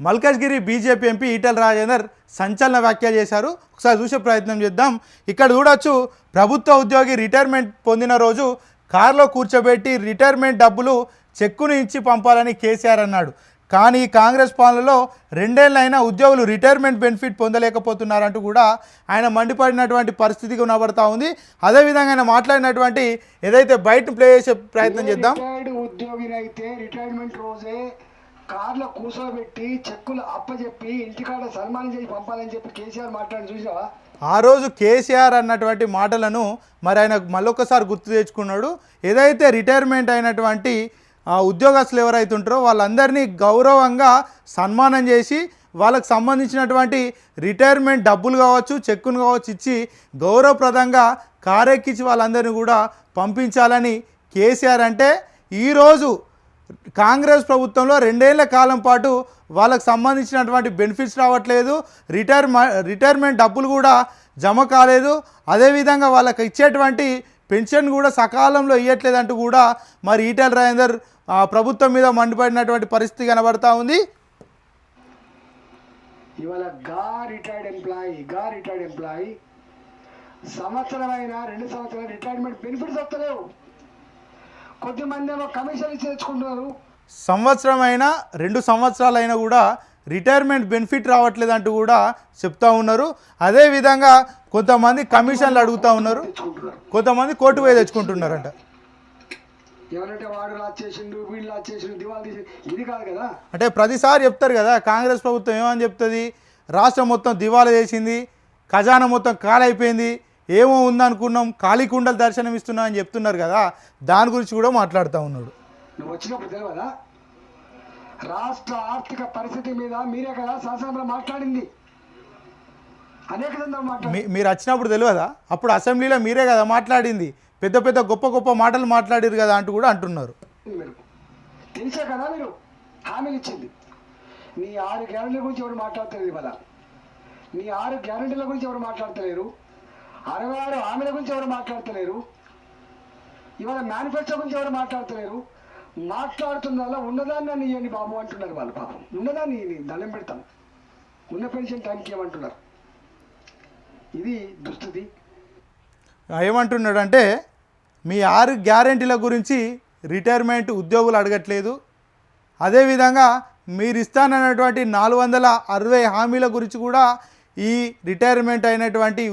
Malkajgiri BJP MP Etela Rajender సంచలన వ్యాఖ్యలు చేశారు. ఒకసారి చూసే ప్రయత్నం చేద్దాం. ఇక్కడ చూడొచ్చు ప్రభుత్వ ఉద్యోగి రిటైర్మెంట్ పొందిన రోజు కారులో కూర్చోబెట్టి రిటైర్మెంట్ డబ్బులు చెక్కును ఇచ్చి పంపాలని కేసీఆర్ అన్నాడు. కానీ కాంగ్రెస్ పాలనలో రెండేళ్ళైనా ఉద్యోగులు రిటైర్మెంట్ బెనిఫిట్ పొందలేకపోతున్నారంటూ కూడా ఆయన మండిపడినటువంటి పరిస్థితి కనబడతా ఉంది. అదేవిధంగా ఆయన మాట్లాడినటువంటి ఏదైతే బయట ప్లే చేసే ప్రయత్నం చేద్దాం. ఉద్యోగినైతే రిటైర్మెంట్ రోజే కార్లో కూర్చోబెట్టి చెక్కులు అప్పచెప్పి ఇంటికాడ సన్మానం చేసి పంపాలని చెప్పి కేసీఆర్ మాట్లాడి చూసావా? ఆ రోజు కేసీఆర్ అన్నటువంటి మాటలను మరి ఆయన మళ్ళొకసారి గుర్తు తెచ్చుకున్నాడు. ఏదైతే రిటైర్మెంట్ అయినటువంటి ఉద్యోగస్తులు ఎవరైతే ఉంటారో వాళ్ళందరినీ గౌరవంగా సన్మానం చేసి వాళ్ళకు సంబంధించినటువంటి రిటైర్మెంట్ డబ్బులు కావచ్చు చెక్కును కావచ్చు ఇచ్చి గౌరవప్రదంగా కారెక్కించి వాళ్ళందరినీ కూడా పంపించాలని కేసీఆర్ అంటే ఈరోజు కాంగ్రెస్ ప్రభుత్వంలో రెండేళ్ళ కాలం పాటు వాళ్ళకు సంబంధించినటువంటి బెనిఫిట్స్ రావట్లేదు రిటైర్ రిటైర్మెంట్ డబ్బులు కూడా జమ కాలేదు అదేవిధంగా వాళ్ళకి ఇచ్చేటువంటి పెన్షన్ కూడా సకాలంలో ఇవ్వట్లేదంటూ కూడా మరి ఈటెల రాజేందర్ ప్రభుత్వం మీద మండిపడినటువంటి పరిస్థితి కనబడతా ఉంది. ఇవాళ గా రిటైర్డ్ ఎంప్లాయీ గా రిటైర్డ్ ఎంప్లాయీ సంవత్సరమైన రెండు సంవత్సరాల రిటైర్మెంట్ బెనిఫిట్స్ వస్తలేవు. కొద్దిమంది ఏమో కమిషన్ ఇచ్చి తెచ్చుకుంటున్నారు. సంవత్సరం అయినా రెండు సంవత్సరాలైనా కూడా రిటైర్మెంట్ బెనిఫిట్ రావట్లేదంటూ కూడా చెప్తా ఉన్నారు. అదేవిధంగా కొంతమంది కమిషన్లు అడుగుతూ ఉన్నారు. కొంతమంది కోర్టు పోయి తెచ్చుకుంటున్నారంట. ఎవరంటే వాడు లా చేసిండు వీళ్ళు లా చేసిండు దివాళ తీసి ఇది కాదు కదా? అంటే ప్రతిసారి చెప్తారు కదా కాంగ్రెస్ ప్రభుత్వం ఏమని చెప్తుంది? రాష్ట్రం మొత్తం దివాలా చేసింది ఖజానా మొత్తం కాలైపోయింది ఏమో ఉందనుకున్నాం ఖాళీ కుండలు దర్శనం ఇస్తున్నాం అని చెప్తున్నారు కదా దాని గురించి కూడా మాట్లాడుతూ ఉన్నాడు. నువ్వు వచ్చినప్పుడు తెలియదా రాష్ట్ర ఆర్థిక పరిస్థితి మీద మీరే కదా శాసనంలో మాట్లాడింది. అనేక మీరు వచ్చినప్పుడు తెలియదా? అప్పుడు అసెంబ్లీలో మీరే కదా మాట్లాడింది. పెద్ద పెద్ద గొప్ప గొప్ప మాటలు మాట్లాడారు కదా అంటూ కూడా అంటున్నారు. తెలిసే కదా మీరు? హామీలు ఇచ్చింది. నీ ఆరు గ్యారెంటీల గురించి ఎవరు మాట్లాడతలేదు ఇవాళ? నీ ఆరు గ్యారెంటీల గురించి ఎవరు మాట్లాడతలేరు? అరవై ఆరు హామీల గురించి ఎవరు మాట్లాడతలేరు? ఇవాళ మేనిఫెస్టో గురించి ఎవరు మాట్లాడతలేరు? మాట్లాడుతున్న ఉన్నదాన్ని నన్ను ఇవ్వండి బాబు అంటున్నారు వాళ్ళు పాపం. ఉన్నదాన్ని నీ దండం పెడతాం. ఉన్న పెన్షన్ టైంకి ఏమంటున్నారు? ఇది దుస్థితి. ఏమంటున్నాడు అంటే మీ ఆరు గ్యారెంటీల గురించి రిటైర్మెంట్ ఉద్యోగులు అడగట్లేదు. అదేవిధంగా మీరు ఇస్తానన్నటువంటి నాలుగు వందల అరవై హామీల గురించి కూడా ఈ రిటైర్మెంట్ అయినటువంటి